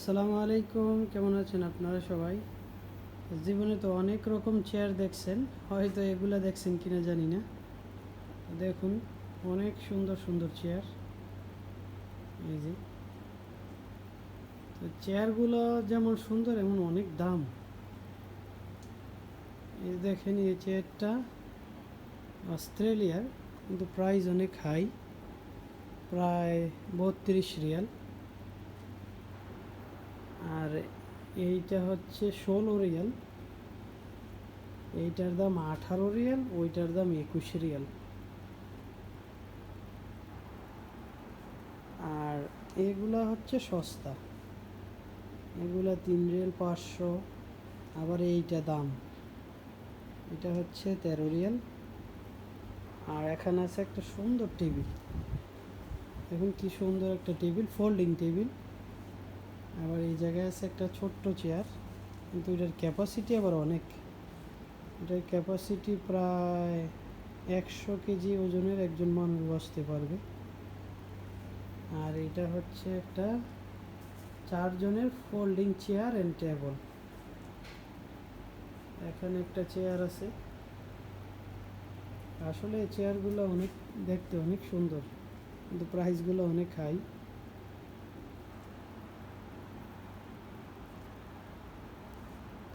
আসসালামু আলাইকুম, কেমন আছেন আপনারা সবাই? জীবনে তো অনেক রকম চেয়ার দেখছেন, হয়তো এগুলা দেখছেন কিনা জানি না। দেখুন, অনেক সুন্দর সুন্দর চেয়ার এই যে। তো চেয়ারগুলো যেমন সুন্দর, এমন অনেক দাম। এই দেখেন, এই চেয়ারটা অস্ট্রেলিয়ার, কিন্তু প্রাইস অনেক হাই প্রায় বত্রিশ রিয়াল আর এইটা হচ্ছে ষোলো রিয়াল। এইটার দাম আঠারো রিয়াল, ওইটার দাম একুশ রিয়াল। আর এগুলা হচ্ছে সস্তা। এগুলা তিন রিয়াল পাঁচশো, আবার এইটা দাম। এটা হচ্ছে তেরো রিয়াল। আর এখানে আছে একটা সুন্দর টেবিল। দেখুন কি সুন্দর একটা টেবিল, ফোল্ডিং টেবিল। আবার এই জায়গায় আছে একটা ছোট্ট চেয়ার কিন্তু এটার ক্যাপাসিটি আবার অনেক। এটার ক্যাপাসিটি প্রায় একশো কেজি ওজনের একজন মানুষ বসতে পারবে। আর এটা হচ্ছে একটা চারজনের ফোল্ডিং চেয়ার অ্যান্ড টেবল এখানে একটা চেয়ার আছে। আসলে চেয়ারগুলো অনেক দেখতে অনেক সুন্দর, কিন্তু প্রাইসগুলো অনেক হাই